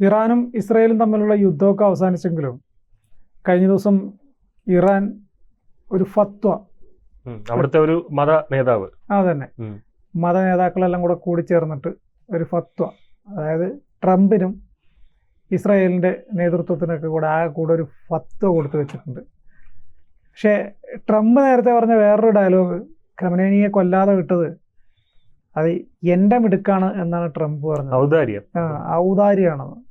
ഇറാനും ഇസ്രയേലും തമ്മിലുള്ള യുദ്ധമൊക്കെ അവസാനിച്ചെങ്കിലും കഴിഞ്ഞ ദിവസം ഇറാൻ ഒരു ഫത്വ. അവിടുത്തെ ഒരു മത നേതാവ്. ആ തന്നെ ഉം. മത നേതാക്കളെല്ലാം കൂടെ കൂടി ചേർന്നിട്ട് ഒരു ഫത്വ. അതായത് ട്രംപിനും ഇസ്രായേലിന്റെ നേതൃത്വത്തിനൊക്കെ കൂടെ ആ കൂടെ ഒരു ഫത്വ കൊടുത്തു വെച്ചിട്ടുണ്ട്. പക്ഷേ ട്രംപ് നേരത്തെ പറഞ്ഞ വേറൊരു ഡയലോഗ് ക്രമനേനിയെ കൊല്ലാതെ വിട്ടത് അത് എന്റെ മിടുക്കാണ് എന്നാണ് ട്രംപ് പറഞ്ഞത്. ഔദാര്യം. ആ, ഔദാര്യമാണെന്ന്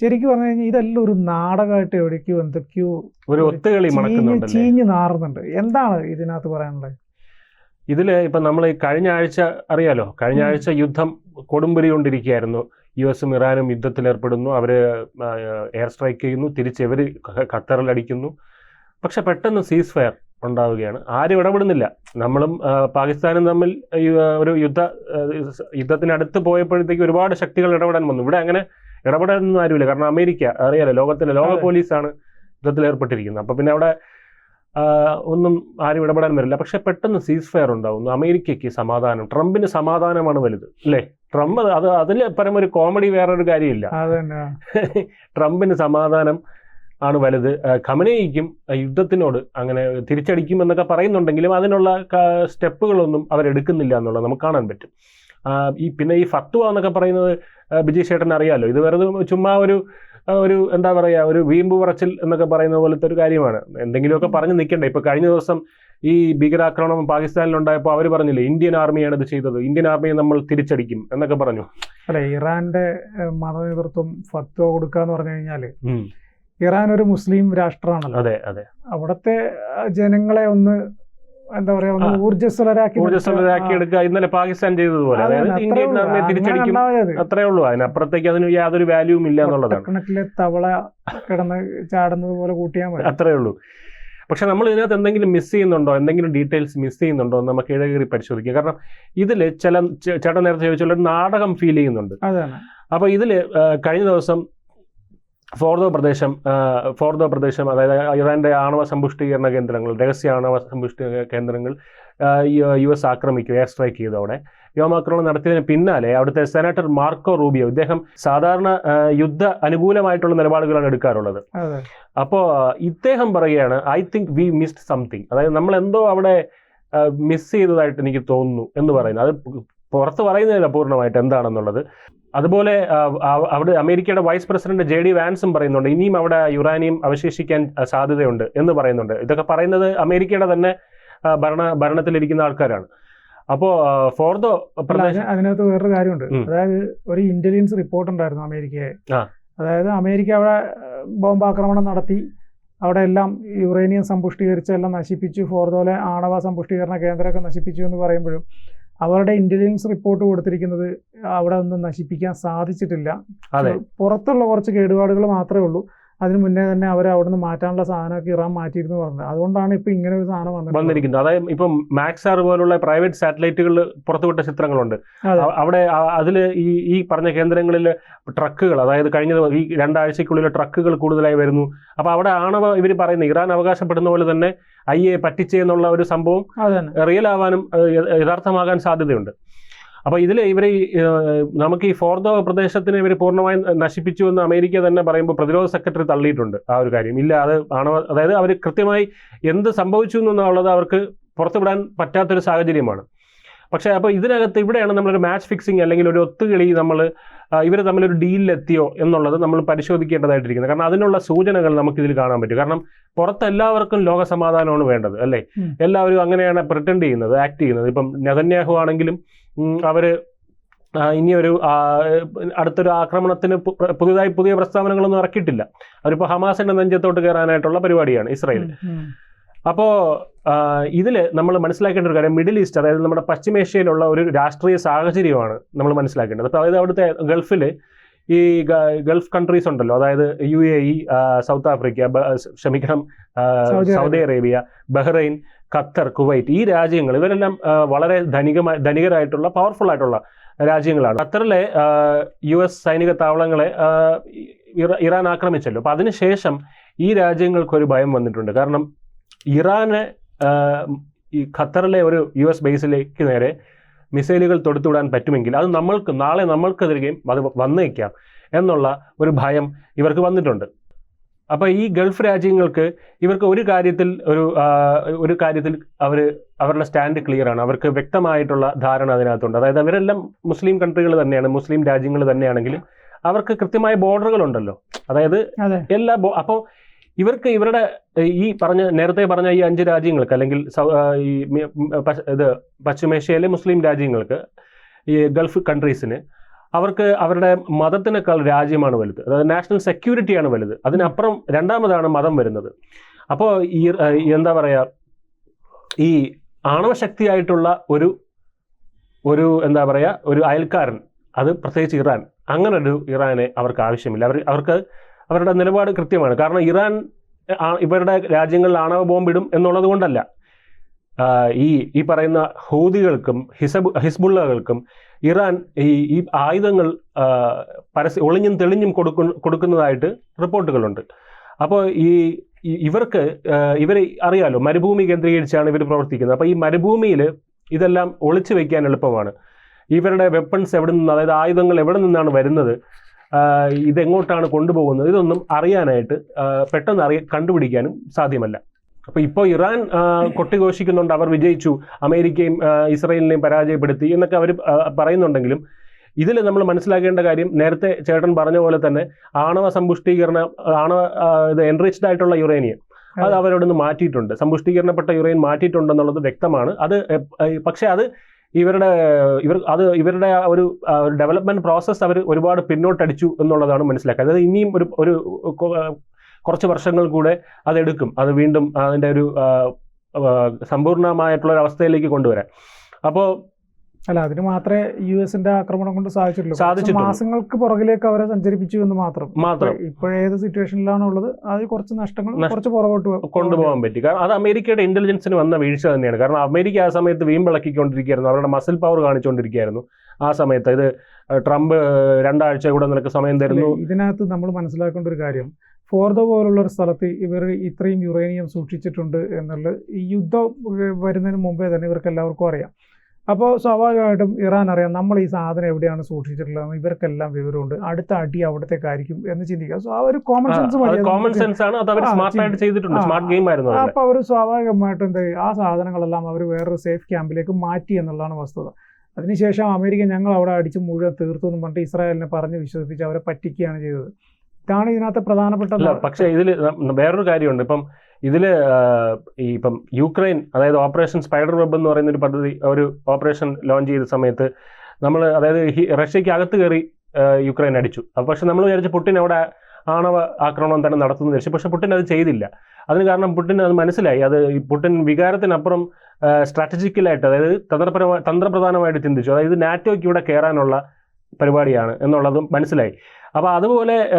ശരിക്കും പറഞ്ഞു കഴിഞ്ഞാൽ ഇതെല്ലാം ഒരു നാടകമായിട്ട് എവിടേക്കോ എന്തൊക്കെയോ ഒരു ഒത്തുകളി ചീഞ്ഞ് നാറുന്നുണ്ട്. എന്താണ് ഇതിനകത്ത് പറയാനുള്ളത്? ഇതിൽ ഇപ്പൊ നമ്മൾ ഈ കഴിഞ്ഞ ആഴ്ച അറിയാലോ? കഴിഞ്ഞ. ആഴ്ച യുദ്ധം കൊടുമ്പിരി കൊണ്ടിരിക്കുകയായിരുന്നു യു എസും ഇറാനും യുദ്ധത്തിലേർപ്പെടുന്നു അവർ ആ, എയർ സ്ട്രൈക്ക് ചെയ്യുന്നു. തിരിച്ച് ഇവർ ഖ- ഖത്തറിൽ അടിക്കുന്നു. പക്ഷെ പെട്ടെന്ന് സീസ് ഫയർ ഉണ്ടാവുകയാണ്. ആരും ഇടപെടുന്നില്ല. നമ്മളും പാകിസ്ഥാനും തമ്മിൽ ഒരു യുദ്ധ യുദ്ധത്തിനടുത്ത് പോയപ്പോഴത്തേക്ക് ഒരുപാട് ശക്തികൾ ഇടപെടാൻ വന്നു. ഇവിടെ അങ്ങനെ ഇടപെടാനൊന്നും ആരുമില്ല. കാരണം അമേരിക്ക അറിയാലോ ലോകത്തിലെ ലോക. പോലീസാണ് യുദ്ധത്തിൽ ഏർപ്പെട്ടിരിക്കുന്നത് അപ്പൊ പിന്നെ അവിടെ ഒന്നും ആരും ഇടപെടാൻ വരില്ല. പക്ഷെ പെട്ടെന്ന് സീസ് ഫയർ ഉണ്ടാവുന്നു. അമേരിക്കയ്ക്ക് സമാധാനം ട്രംപിന് സമാധാനമാണ് വലുത് അല്ലേ? ട്രംപ് അത് അതിൽ പരം ഒരു കോമഡി വേറൊരു കാര്യമില്ല. ട്രംപിന് സമാധാനം ആണ് വലുത്. ആ, യുദ്ധത്തിനോട് അങ്ങനെ തിരിച്ചടിക്കും എന്നൊക്കെ പറയുന്നുണ്ടെങ്കിലും അതിനുള്ള സ്റ്റെപ്പുകളൊന്നും അവരെടുക്കുന്നില്ല എന്നുള്ളത് നമുക്ക് കാണാൻ പറ്റും. ഈ പിന്നെ ഈ ഫത്വ എന്നൊക്കെ പറയുന്നത് ബിജി ചേട്ടൻ അറിയാമല്ലോ ഇത് വെറുതെ ചുമ്മാ ഒരു ഒരു എന്താ പറയുക ഒരു വീമ്പ് പറച്ചിൽ എന്നൊക്കെ പറയുന്ന പോലത്തെ ഒരു കാര്യമാണ്. എന്തെങ്കിലുമൊക്കെ പറഞ്ഞു നിൽക്കണ്ടേ ഇപ്പൊ കഴിഞ്ഞ ദിവസം ഈ ഭീകരാക്രമണം പാകിസ്ഥാനിലുണ്ടായപ്പോൾ അവർ പറഞ്ഞില്ലേ ഇന്ത്യൻ ആർമിയാണ് ഇത് ചെയ്തത്. ഇന്ത്യൻ ആർമിയെ നമ്മൾ തിരിച്ചടിക്കും എന്നൊക്കെ പറഞ്ഞു. അല്ലെ ഇറാന്റെ മതനേതൃത്വം ഫത്വ കൊടുക്കുക എന്ന് പറഞ്ഞു കഴിഞ്ഞാൽ ഇറാൻ ഒരു മുസ്ലിം രാഷ്ട്രമാണല്ലോ. അതെ അതെ. അവിടുത്തെ ജനങ്ങളെ ഒന്ന് എന്താ പറയാ. ഊർജസ്വലരാക്കി ഊർജസ്വലരാക്കി എടുക്കുക. ഇന്നലെ പാകിസ്ഥാൻ ചെയ്തതുപോലെ. അതായത് ഇന്ത്യൻ ആർമിയെ തിരിച്ചടിക്കും. അത്രേ ഉള്ളൂ അതിനപ്പുറത്തേക്ക് അതിന് യാതൊരു വാല്യൂവും ഇല്ല എന്നുള്ളതാണ്. കണക്കിലെ തവള കിടന്ന് ചാടുന്നത് പോലെ കൂട്ടിയാൽ മതി. അത്രേ ഉള്ളൂ പക്ഷെ നമ്മൾ ഇതിനകത്ത് എന്തെങ്കിലും മിസ് ചെയ്യുന്നുണ്ടോ? എന്തെങ്കിലും ഡീറ്റെയിൽസ് മിസ് ചെയ്യുന്നുണ്ടോ എന്ന് നമുക്ക് ഇഴകേറി പരിശോധിക്കാം. കാരണം ഇതിൽ ചില ചേട്ടൻ നേരത്തെ ചോദിച്ചുള്ള നാടകം ഫീൽ ചെയ്യുന്നുണ്ട്. അപ്പോൾ ഇതിൽ കഴിഞ്ഞ ദിവസം ഫോർദോ പ്രദേശം ഫോർദോ പ്രദേശം അതായത് ഇറാന്റെ ആണവ സമ്പുഷ്ടീകരണ കേന്ദ്രങ്ങൾ രഹസ്യ ആണവ സമ്പുഷ്ടീകരണ കേന്ദ്രങ്ങൾ യു- എസ് ആക്രമിക്കുക എയർ സ്ട്രൈക്ക് ചെയ്തതോടെ വ്യോമാക്രമണം നടത്തിയതിന് പിന്നാലെ അവിടുത്തെ സെനറ്റർ മാർക്കോ റൂബിയോ ഇദ്ദേഹം സാധാരണ യുദ്ധ അനുകൂലമായിട്ടുള്ള നിലപാടുകളാണ് എടുക്കാറുള്ളത്. അപ്പോൾ ഇദ്ദേഹം പറയുകയാണ് I think we missed something. അതായത് നമ്മൾ എന്തോ അവിടെ മിസ് ചെയ്തതായിട്ട് എനിക്ക് തോന്നുന്നു എന്ന് പറയുന്നത് അത് പുറത്ത് പറയുന്നില്ല പൂർണമായിട്ട് എന്താണെന്നുള്ളത്. അതുപോലെ അവിടെ അമേരിക്കയുടെ വൈസ് പ്രസിഡന്റ് ജെ ഡി വാൻസും പറയുന്നുണ്ട് ഇനിയും അവിടെ യുറാനിയം അവശേഷിക്കാൻ സാധ്യതയുണ്ട് എന്ന് പറയുന്നുണ്ട്. ഇതൊക്കെ പറയുന്നത് അമേരിക്കയുടെ തന്നെ ഭരണ ഭരണത്തിലിരിക്കുന്ന ആൾക്കാരാണ്. അപ്പോ ഫോർ ദോ അതിനകത്ത് വേറൊരു കാര്യമുണ്ട്. അതായത് ഒരു ഇന്റലിജൻസ് റിപ്പോർട്ട് ഉണ്ടായിരുന്നു അമേരിക്കയെ അതായത് അമേരിക്ക അവിടെ ബോംബാക്രമണം നടത്തി അവിടെ എല്ലാം യുറേനിയം സമ്പുഷ്ടീകരിച്ച് എല്ലാം നശിപ്പിച്ചു ഫോർദോലെ ആണവ സമ്പുഷ്ടീകരണ കേന്ദ്രമൊക്കെ നശിപ്പിച്ചു എന്ന് പറയുമ്പോഴും അവരുടെ ഇന്റലിജൻസ് റിപ്പോർട്ട് കൊടുത്തിരിക്കുന്നത് അവിടെ ഒന്നും നശിപ്പിക്കാൻ സാധിച്ചിട്ടില്ല. അതെ. പുറത്തുള്ള കുറച്ച് കേടുപാടുകൾ മാത്രമേ ഉള്ളൂ. അതിന് മുന്നേ തന്നെ അവർ അവിടെ നിന്ന് മാറ്റാനുള്ള സാധനമൊക്കെ ഇറാൻ മാറ്റിയിരുന്നു പറഞ്ഞത്. അതുകൊണ്ടാണ് ഇപ്പൊ ഇങ്ങനെ ഒരു സാധനം വന്നത് വന്നിരിക്കുന്നത്. അതായത് ഇപ്പം മാക്സാർ പോലുള്ള പ്രൈവറ്റ് സാറ്റലൈറ്റുകൾ പുറത്തുവിട്ട ചിത്രങ്ങളുണ്ട്. അവിടെ അതിൽ ഈ ഈ പറഞ്ഞ കേന്ദ്രങ്ങളിൽ ട്രക്കുകൾ അതായത് കഴിഞ്ഞ ഈ രണ്ടാഴ്ചക്കുള്ളിൽ ട്രക്കുകൾ കൂടുതലായി വരുന്നു. അപ്പൊ അവിടെ ആണവ ഇവർ പറയുന്നത് ഇറാൻ അവകാശപ്പെടുന്ന പോലെ തന്നെ ഐ എ പറ്റിച്ചെന്നുള്ള ഒരു സംഭവം റിയൽ ആവാനും യഥാർത്ഥമാകാൻ സാധ്യതയുണ്ട്. അപ്പോൾ ഇതിൽ ഇവർ നമുക്ക് ഈ ഫോർദോ പ്രദേശത്തിനെ ഇവർ പൂർണമായും നശിപ്പിച്ചു എന്ന് അമേരിക്ക തന്നെ പറയുമ്പോൾ പ്രതിരോധ സെക്രട്ടറി തള്ളിയിട്ടുണ്ട് ആ ഒരു കാര്യം. ഇല്ല അത് ആണവ അതായത് അവർ കൃത്യമായി എന്ത് സംഭവിച്ചു എന്നുള്ളത് അവർക്ക് പുറത്തുവിടാൻ പറ്റാത്തൊരു സാഹചര്യമാണ്. പക്ഷേ അപ്പോൾ ഇതിനകത്ത് ഇവിടെയാണ് നമ്മളൊരു മാച്ച് ഫിക്സിങ് അല്ലെങ്കിൽ ഒരു ഒത്തുകളി നമ്മൾ ഇവർ തമ്മിലൊരു ഡീലിലെത്തിയോ എന്നുള്ളത് നമ്മൾ പരിശോധിക്കേണ്ടതായിട്ടിരിക്കുന്നത്. കാരണം അതിനുള്ള സൂചനകൾ നമുക്കിതിൽ കാണാൻ പറ്റും. കാരണം പുറത്ത് എല്ലാവർക്കും ലോക സമാധാനമാണ് വേണ്ടത് അല്ലേ? എല്ലാവരും അങ്ങനെയാണ് പ്രിട്ടൻഡ് ചെയ്യുന്നത് ആക്ട് ചെയ്യുന്നത്. ഇപ്പം നെതന്യാഹു ആണെങ്കിലും അവർ ഇനി ഒരു അടുത്തൊരു ആക്രമണത്തിന് പുതിയതായി പുതുതായി പുതിയ പ്രസ്താവനകളൊന്നും ഇറക്കിയിട്ടില്ല. അവരിപ്പോൾ ഹമാസിന്റെ നെഞ്ചത്തോട്ട് കയറാനായിട്ടുള്ള പരിപാടിയാണ് ഇസ്രായേൽ. അപ്പോ അപ്പോൾ ഇതിൽ നമ്മൾ മനസ്സിലാക്കേണ്ട ഒരു കാര്യം മിഡിൽ ഈസ്റ്റ് അതായത് നമ്മുടെ പശ്ചിമേഷ്യയിലുള്ള ഒരു രാഷ്ട്രീയ സാഹചര്യമാണ് നമ്മൾ മനസ്സിലാക്കേണ്ടത്. അപ്പോൾ അതായത് അവിടുത്തെ ഗൾഫിൽ ഈ ഗൾഫ് കൺട്രീസ് ഉണ്ടല്ലോ. അതായത് U A E South Africa ക്ഷമിക്കണം Saudi Arabia Bahrain Qatar Kuwait ഈ രാജ്യങ്ങൾ ഇവരെല്ലാം വളരെ ധനികമായി ധനികരായിട്ടുള്ള പവർഫുൾ ആയിട്ടുള്ള രാജ്യങ്ങളാണ്. ഖത്തറിലെ യു എസ് സൈനിക താവളങ്ങളെ ഇറാൻ ആക്രമിച്ചല്ലോ. അപ്പോൾ അതിനുശേഷം ഈ രാജ്യങ്ങൾക്കൊരു ഭയം വന്നിട്ടുണ്ട്. കാരണം ഇറാന് ഈ ഖത്തറിലെ ഒരു യു എസ് ബേസിലേക്ക് നേരെ മിസൈലുകൾ തൊടുത്തുവിടാൻ പറ്റുമെങ്കിൽ അത് നമ്മൾക്ക് നാളെ നമ്മൾക്കെതിരെയും അത് വന്നേക്കാം എന്നുള്ള ഒരു ഭയം ഇവർക്ക് വന്നിട്ടുണ്ട്. അപ്പോൾ ഈ ഗൾഫ് രാജ്യങ്ങൾക്ക് ഇവർക്ക് ഒരു കാര്യത്തിൽ ഒരു ഒരു കാര്യത്തിൽ അവർ അവരുടെ സ്റ്റാൻഡ് ക്ലിയർ ആണ്. അവർക്ക് വ്യക്തമായിട്ടുള്ള ധാരണ അതിനകത്തുണ്ട്. അതായത് അവരെല്ലാം മുസ്ലിം കൺട്രികൾ തന്നെയാണ് മുസ്ലിം രാജ്യങ്ങൾ തന്നെയാണെങ്കിലും അവർക്ക് കൃത്യമായ ബോർഡറുകൾ ഉണ്ടല്ലോ. അതായത് എല്ലാ അപ്പോൾ ഇവർക്ക് ഇവരുടെ ഈ പറഞ്ഞ നേരത്തെ പറഞ്ഞ ഈ അഞ്ച് രാജ്യങ്ങൾക്ക് അല്ലെങ്കിൽ ഈ ഇത് പശ്ചിമേഷ്യയിലെ മുസ്ലിം രാജ്യങ്ങൾക്ക് ഈ ഗൾഫ് കൺട്രീസിന് അവർക്ക് അവരുടെ മതത്തിനേക്കാൾ രാജ്യമാണ് വലുത്. അതായത് നാഷണൽ സെക്യൂരിറ്റിയാണ് വലുത്. അതിനപ്പുറം രണ്ടാമതാണ് മതം വരുന്നത്. അപ്പോൾ ഈ എന്താ പറയുക ഈ ആണവശക്തിയായിട്ടുള്ള ഒരു ഒരു എന്താ പറയുക ഒരു അയൽക്കാരൻ അത് പ്രത്യേകിച്ച് ഇറാൻ അങ്ങനെ ഒരു ഇറാനെ അവർക്ക് ആവശ്യമില്ല. അവർ അവർക്ക് അവരുടെ നിലപാട് കൃത്യമാണ്. കാരണം ഇറാൻ ഇവരുടെ രാജ്യങ്ങളിൽ ആണവ ബോംബിടും എന്നുള്ളത് കൊണ്ടല്ല. ഈ ഈ പറയുന്ന ഹൂതികൾക്കും ഹിസബ് ഹിസ്ബുള്ളകൾക്കും ഇറാൻ ഈ ഈ ആയുധങ്ങൾ പരസ്യ ഒളിഞ്ഞും തെളിഞ്ഞും കൊടുക്കു കൊടുക്കുന്നതായിട്ട് റിപ്പോർട്ടുകളുണ്ട്. അപ്പോൾ ഈ ഇവർക്ക് ഇവരെ അറിയാലോ മരുഭൂമി കേന്ദ്രീകരിച്ചാണ് ഇവർ പ്രവർത്തിക്കുന്നത്. അപ്പോൾ ഈ മരുഭൂമിയിൽ ഇതെല്ലാം ഒളിച്ചു വയ്ക്കാൻ എളുപ്പമാണ്. ഇവരുടെ വെപ്പൺസ് എവിടെ നിന്ന് അതായത് ആയുധങ്ങൾ എവിടെ നിന്നാണ് വരുന്നത് ഇതെങ്ങോട്ടാണ് കൊണ്ടുപോകുന്നത് ഇതൊന്നും അറിയാനായിട്ട് പെട്ടെന്ന് അറിയ കണ്ടുപിടിക്കാനും സാധ്യമല്ല. അപ്പോൾ ഇപ്പോൾ ഇറാൻ കൊട്ടിഘോഷിക്കുന്നുണ്ട്. അവർ വിജയിച്ചു. അമേരിക്കയും ഇസ്രയേലിനെയും പരാജയപ്പെടുത്തി എന്നൊക്കെ അവർ പറയുന്നുണ്ടെങ്കിലും ഇതിൽ നമ്മൾ മനസ്സിലാക്കേണ്ട കാര്യം നേരത്തെ ചേട്ടൻ പറഞ്ഞ പോലെ തന്നെ ആണവ സമ്പുഷ്ടീകരണ ആണവ ഇത് എൻറിച്ച്ഡ് ആയിട്ടുള്ള യുറേനിയം. അത് അവരോടൊന്ന് മാറ്റിയിട്ടുണ്ട്. സമ്പുഷ്ടീകരണപ്പെട്ട യുറേൻ മാറ്റിയിട്ടുണ്ടെന്നുള്ളത് വ്യക്തമാണ്. അത് പക്ഷേ അത് ഇവരുടെ ഇവർ അത് ഇവരുടെ ഒരു ഡെവലപ്മെന്റ് പ്രോസസ്സ് അവർ ഒരുപാട് പിന്നോട്ടടിച്ചു എന്നുള്ളതാണ് മനസ്സിലാക്കുക. അതായത് ഇനിയും ഒരു ഒരു കുറച്ച് വർഷങ്ങൾ കൂടെ അതെടുക്കും. അത് വീണ്ടും അതിന്റെ ഒരു സമ്പൂർണമായിട്ടുള്ള ഒരു അവസ്ഥയിലേക്ക് കൊണ്ടുവരാൻ. അപ്പോൾ അല്ല അതിന് മാത്രമേ യു എസിന്റെ ആക്രമണം കൊണ്ട് സാധിച്ചിട്ടുള്ളൂ. സാധിച്ചു മാസങ്ങൾക്ക് പുറകിലേക്ക് അവരെ സഞ്ചരിപ്പിച്ചു എന്ന് മാത്രം. മാത്രം. ഇപ്പോഴേത് സിറ്റുവേഷനിലാണ് ഉള്ളത് അത് കുറച്ച് നഷ്ടങ്ങൾ കുറച്ച് പുറകോട്ട് കൊണ്ടുപോകാൻ പറ്റി. കാരണം അത് അമേരിക്കയുടെ ഇന്റലിജൻസിന് വന്ന വീഴ്ച തന്നെയാണ്. കാരണം അമേരിക്ക ആ സമയത്ത് വീമ്പിളക്കിക്കൊണ്ടിരിക്കുകയായിരുന്നു അവരുടെ മസിൽ പവർ കാണിച്ചുകൊണ്ടിരിക്കുകയായിരുന്നു ആ സമയത്ത്. ഇത് ട്രംപ് രണ്ടാഴ്ച കൂടെ നിനക്ക് സമയം തരുന്നു. ഇതിനകത്ത് നമ്മൾ മനസ്സിലാക്കേണ്ട ഒരു കാര്യം. ഫോർദ പോലുള്ള ഒരു സ്ഥലത്ത് ഇവർ ഇത്രയും യുറേനിയം സൂക്ഷിച്ചിട്ടുണ്ട് എന്നുള്ളത് ഈ യുദ്ധം വരുന്നതിന് മുമ്പേ തന്നെ ഇവർക്ക് എല്ലാവർക്കും അറിയാം. അപ്പോൾ സ്വാഭാവികമായിട്ടും ഇറാൻ അറിയാം നമ്മൾ ഈ സാധനം എവിടെയാണ് സൂക്ഷിച്ചിട്ടുള്ളതെന്ന്. ഇവർക്കെല്ലാം വിവരമുണ്ട്. അടുത്ത അടി അവിടത്തേക്കായിരിക്കും എന്ന് ചിന്തിക്കുക സോ ആ ഒരു കോമൺ സെൻസ് കോമൺ സെൻസ് ആണ്. അത് അവർ ആ, സ്മാർട്ട് ആയിട്ട് ചെയ്തിട്ടുണ്ട്. സ്മാർട്ട് ഗെയിം ആയിരുന്നു അപ്പോൾ അവർ സ്വാഭാവികമായിട്ടും എന്താ ആ സാധനങ്ങളെല്ലാം അവർ വേറൊരു സേഫ് ക്യാമ്പിലേക്ക് മാറ്റി എന്നുള്ളതാണ് വസ്തുത. അതിനുശേഷം അമേരിക്ക ഞങ്ങൾ അവിടെ അടിച്ച് മുഴുവൻ തീർത്തു എന്ന് പറഞ്ഞിട്ട് ഇസ്രായേലിനെ പറഞ്ഞ് വിശ്വസിപ്പിച്ച് അവരെ പറ്റിക്കുകയാണ് ചെയ്തത്. ഇതാണ് ഇതിനകത്ത് പ്രധാനപ്പെട്ട പക്ഷെ ഇതിൽ വേറൊരു കാര്യമുണ്ട്. ഇപ്പം ഇതിൽ ഈ ഇപ്പം യുക്രൈൻ അതായത് ഓപ്പറേഷൻ സ്പൈഡർ വെബ് എന്ന് പറയുന്ന ഒരു പദ്ധതി ഒരു ഓപ്പറേഷൻ ലോഞ്ച് ചെയ്ത സമയത്ത് നമ്മൾ അതായത് റഷ്യക്ക് അകത്ത് കയറി യുക്രൈൻ അടിച്ചു. അപ്പോൾ പക്ഷെ നമ്മൾ വിചാരിച്ചു പുട്ടിൻ അവിടെ ആണവ ആക്രമണം തന്നെ നടത്തുന്നു വിചാരിച്ചു. പക്ഷെ പുട്ടിൻ അത് ചെയ്തില്ല. അതിന് കാരണം പുട്ടിൻ അത് മനസ്സിലായി. അത് ഈ പുട്ടിൻ വികാരത്തിനപ്പുറം സ്ട്രാറ്റജിക്കലായിട്ട് അതായത് തന്ത്രപരമായി തന്ത്രപ്രധാനമായിട്ട് ചിന്തിച്ചു. അതായത് നാറ്റോയ്ക്ക് ഇവിടെ കയറാനുള്ള പരിപാടിയാണ് എന്നുള്ളതും മനസ്സിലായി. അപ്പോൾ അതുപോലെ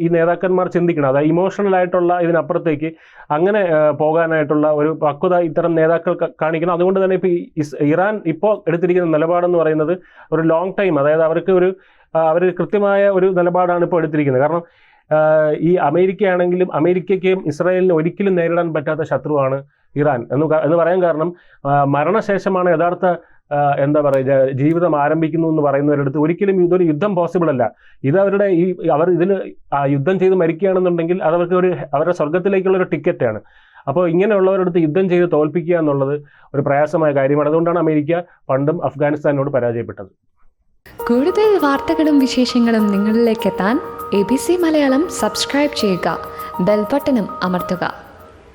ഈ- നേതാക്കന്മാർ ചിന്തിക്കണം. അതായത് ഇമോഷണൽ ആയിട്ടുള്ള ഇതിനപ്പുറത്തേക്ക് അങ്ങനെ പോകാനായിട്ടുള്ള ഒരു പക്വത ഇത്തരം നേതാക്കൾ കാണിക്കണം. അതുകൊണ്ട് തന്നെ ഇപ്പോൾ ഇറാൻ ഇപ്പോൾ എടുത്തിരിക്കുന്ന നിലപാടെന്ന് പറയുന്നത് ഒരു ലോങ് ടൈം അതായത് അവർക്ക് ഒരു അവർ കൃത്യമായ ഒരു നിലപാടാണ് ഇപ്പോൾ എടുത്തിരിക്കുന്നത്. കാരണം ഈ അമേരിക്കയാണെങ്കിലും അമേരിക്കയ്ക്കും ഇസ്രായേലിനും ഒരിക്കലും നേരിടാൻ പറ്റാത്ത ശത്രുവാണ് ഇറാൻ. എന്ന് എന്ന് പറയാൻ കാരണം മരണശേഷമാണ് യഥാർത്ഥ എന്താ പറയുക ജീവിതം ആരംഭിക്കുന്നു എന്ന് പറയുന്നവരടുത്ത് ഒരിക്കലും ഇതൊരു യുദ്ധം പോസിബിൾ അല്ല. ഇത് അവരുടെ ഈ അവർ ഇതിൽ യുദ്ധം ചെയ്ത് മരിക്കുകയാണെന്നുണ്ടെങ്കിൽ അത് അവർക്ക് ഒരു അവരുടെ സ്വർഗത്തിലേക്കുള്ള ഒരു ടിക്കറ്റാണ് അപ്പോൾ ഇങ്ങനെയുള്ളവരടുത്ത് യുദ്ധം ചെയ്ത് തോൽപ്പിക്കുക എന്നുള്ളത് ഒരു പ്രയാസമായ കാര്യമാണ്. അതുകൊണ്ടാണ് അമേരിക്ക പണ്ടും അഫ്ഗാനിസ്ഥാനോട് പരാജയപ്പെട്ടത്. കൂടുതൽ വാർത്തകളും വിശേഷങ്ങളും നിങ്ങളിലേക്ക് എത്താൻ A B C Malayalam subscribe ചെയ്യുക. ബെൽബട്ടനും അമർത്തുക.